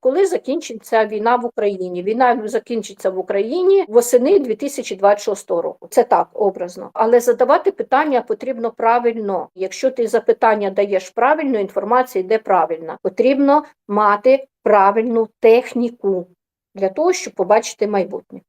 коли закінчиться війна в Україні. Війна закінчиться в Україні восени 2026 року. Це так образно. Але задавати питання потрібно правильно. Якщо ти запитання даєш правильно, інформація йде правильно. Потрібно мати правильну техніку для того, щоб побачити майбутнє.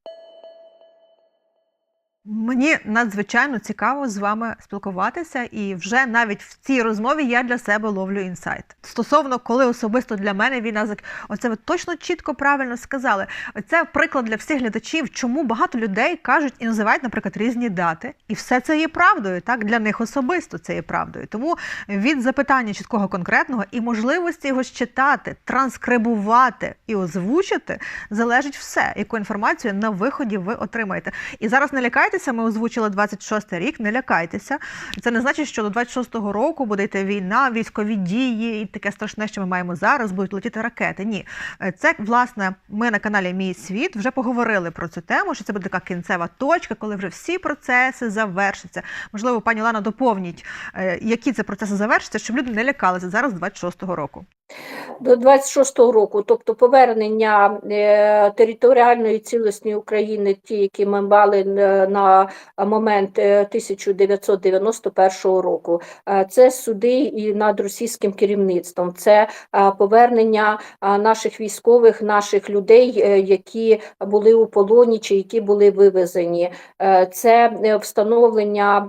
Мені надзвичайно цікаво з вами спілкуватися, і вже навіть в цій розмові я для себе ловлю інсайт. Стосовно коли особисто для мене війна зак... оце ви точно чітко правильно сказали. Це приклад для всіх глядачів, чому багато людей кажуть і називають, наприклад, різні дати, і все це є правдою. Так для них особисто це є правдою. Тому від запитання чіткого конкретного і можливості його считати, транскрибувати і озвучити залежить все, яку інформацію на виході ви отримаєте. І зараз не лякайтеся, ми озвучили 26 рік, не лякайтеся. Це не значить, що до 26-го року буде йти війна, військові дії і таке страшне, що ми маємо зараз, будуть летіти ракети. Ні, Е, це власне ми на каналі Мій світ вже поговорили про цю тему, що це буде така кінцева точка, коли вже всі процеси завершаться. Можливо, пані Лана доповніть, е, які це процеси завершаться, щоб люди не лякалися зараз 26-го року. До 26-го року, тобто повернення е, територіальної цілісної України, ті, які ми мали е, на момент е, 1991 року, е, це суди і над російським керівництвом, це повернення наших військових, наших людей, які були у полоні чи які були вивезені, це встановлення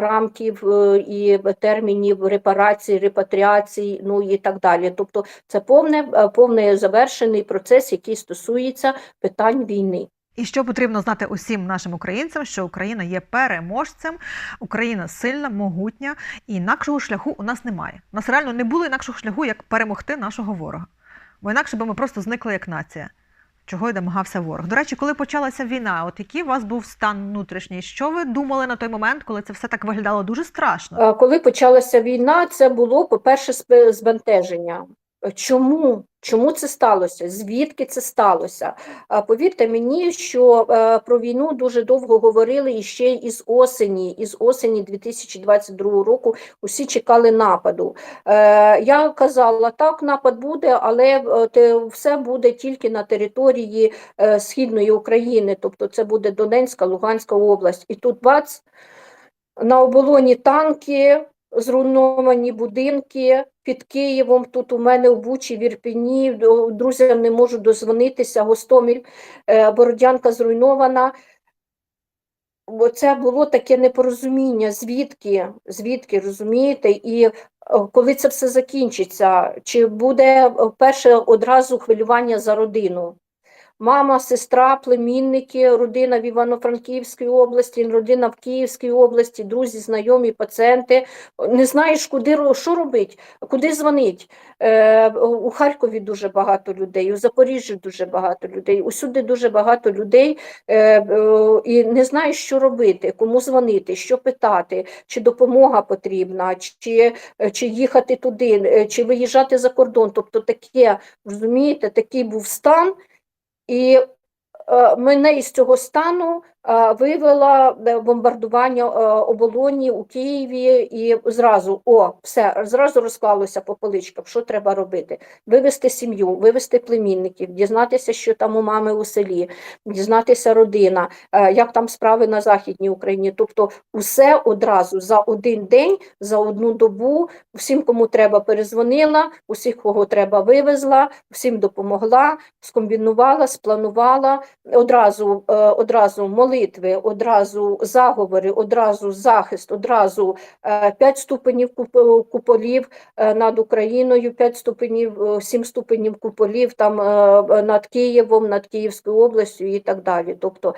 рамків і термінів репарації, репатріації, ну і так далі. Тобто це повне, повне завершений процес, який стосується питань війни. І що потрібно знати усім нашим українцям, що Україна є переможцем, Україна сильна, могутня, і інакшого шляху у нас немає. У нас реально не було інакшого шляху, як перемогти нашого ворога. Бо інакше би ми просто зникли як нація, чого й домагався ворог. До речі, коли почалася війна, от який у вас був стан внутрішній? Що ви думали на той момент, коли це все так виглядало дуже страшно? Е, Коли почалася війна, це було, по-перше, спе- збентеження. Чому? Чому це сталося? Звідки це сталося? Повірте мені, що е, про війну дуже довго говорили і ще із осені. Із осені 2022 року усі чекали нападу. Е, я казала, так, напад буде, але е, все буде тільки на території Східної України, тобто це буде Донецька, Луганська область. І тут бац, на оболоні танки, зруйновані будинки під Києвом. Тут у мене в Бучі, в Ірпіні, друзям не можу дозвонитися, Гостоміль, е, Бородянка зруйнована. Бо це було таке непорозуміння, звідки, звідки, розумієте, і е, коли це все закінчиться, чи буде перше одразу хвилювання за родину? Мама, сестра, племінники, родина в Івано-Франківській області, родина в Київській області, друзі, знайомі, пацієнти. Не знаєш, куди що робити, куди дзвонить. Е, у Харкові дуже багато людей, у Запоріжжі дуже багато людей, усюди дуже багато людей, е, е, і не знаєш, що робити, кому дзвонити, що питати, чи допомога потрібна, чи, чи їхати туди, е, чи виїжджати за кордон. Тобто таке, розумієте, такий був стан. І е, мене із цього стану вивела е, бомбардування е, оболоні у Києві, і зразу о, все зразу розклалося по поличкам, що треба робити: вивести сім'ю, вивести племінників, дізнатися, що там у мами у селі, дізнатися родина, е, як там справи на Західній Україні. Тобто, усе одразу за один день, за одну добу, всім, кому треба, перезвонила, усіх, кого треба, вивезла, всім допомогла, скомбінувала, спланувала одразу, одразу молитви, одразу заговори, одразу захист, одразу е, п'ять ступенів куполів е, над Україною, п'ять ступенів, е, сім ступенів куполів там над Києвом, над Київською областю і так далі. Тобто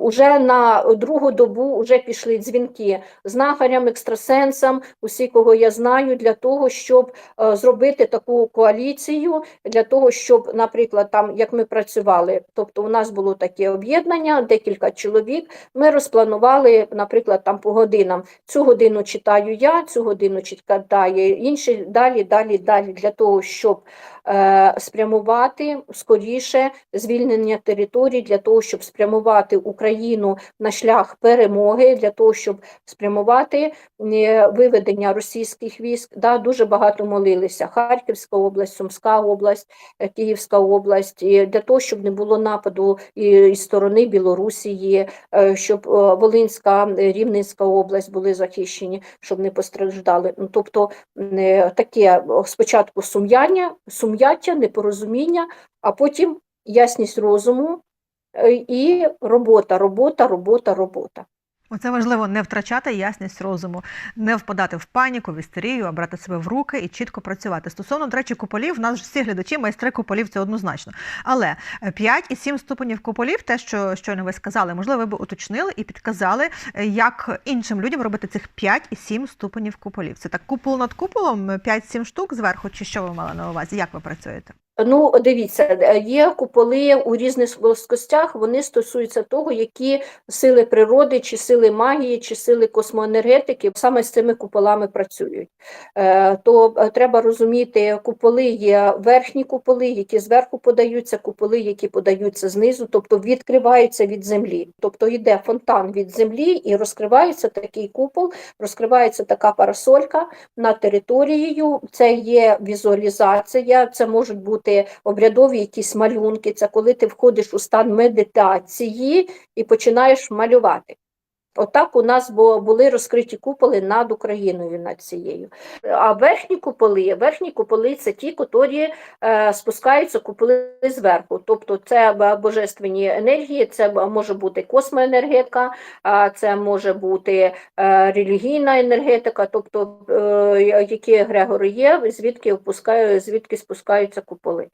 уже на другу добу вже пішли дзвінки знахарям, екстрасенсам, усі, кого я знаю, для того, щоб зробити таку коаліцію, для того, щоб, наприклад, там як ми працювали, тобто у нас було таке об'єднання, декілька чоловік. Ми розпланували, наприклад, там по годинам. Цю годину читаю я, цю годину читає інший, далі, далі, далі, для того, щоб е, спрямувати скоріше звільнення територій для того, щоб спрямувати Україну на шлях перемоги, для того, щоб спрямувати е, виведення російських військ. Да, дуже багато молилися. Харківська область, Сумська область, е, Київська область, для того, щоб не було нападу і, і сторони Білорусії, е, щоб е, Волинська, е, Рівненська область були захищені, щоб не постраждали. Ну, тобто таке спочатку сум'яння, сум'яття, непорозуміння, а потім ясність розуму і робота, робота, робота, робота. Оце важливо не втрачати ясність розуму, не впадати в паніку, в істерію, а брати себе в руки і чітко працювати. Стосовно, до речі, куполів, в нас всі глядачі, майстри куполів, це однозначно. Але е, 5 і 7 ступенів куполів, те, що щойно ви сказали, можливо, ви б уточнили і підказали, е, як іншим людям робити цих 5 і 7 ступенів куполів. Це так купол над куполом, 5-7 штук зверху, чи що ви мали на увазі? Як ви працюєте? Ну, дивіться, е, є куполи у різних плоскостях, вони стосуються того, які сили природи, чи сили магії, чи сили космоенергетики саме з цими куполами працюють. Е, То е, треба розуміти, куполи є верхні куполи, які зверху подаються, куполи, які подаються знизу, тобто відкриваються від землі. Тобто йде фонтан від землі і розкривається такий купол, розкривається така парасолька над територією. Це є візуалізація, це можуть бути обрядові якісь малюнки. Це коли ти входиш у стан медитації і починаєш малювати. Отак у нас були розкриті куполи над Україною над цією. А верхні куполи, верхні куполи це ті, котрі е, спускаються куполи зверху. Тобто це божественні енергії, це може бути космоенергетика, це може бути е, релігійна енергетика, тобто е, які егрегори є, звідки впускаю, звідки спускаються куполи.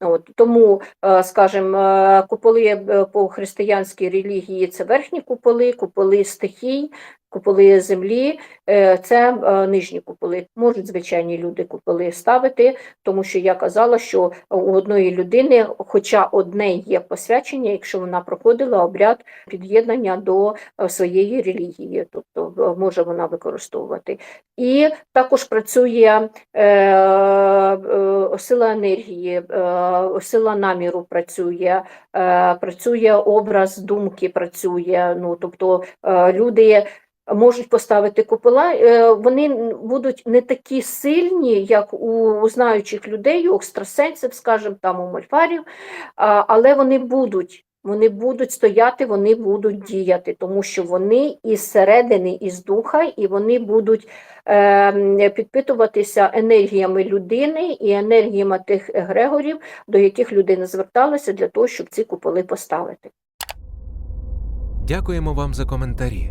От, тому, е, скажімо, е, куполи е, по християнській релігії це верхні куполи, куполи стихій, куполи землі, е, це е, нижні куполи. Можуть звичайні люди куполи ставити, тому що я казала, що у одної людини, хоча одне є посвячення, якщо вона проходила обряд під'єднання до е, своєї релігії, тобто може вона використовувати. І також працює е, е, сила енергії, е, сила наміру працює, е, працює образ думки, працює. Ну, тобто е, люди можуть поставити купола, е, вони будуть не такі сильні, як у, знаючих людей, у екстрасенсів, скажімо, там у мольфарів, але вони будуть. Вони будуть стояти, вони будуть діяти, тому що вони із середини, із духа, і вони будуть е, підпитуватися енергіями людини і енергіями тих егрегорів, до яких людина зверталася для того, щоб ці куполи поставити. Дякуємо вам за коментарі.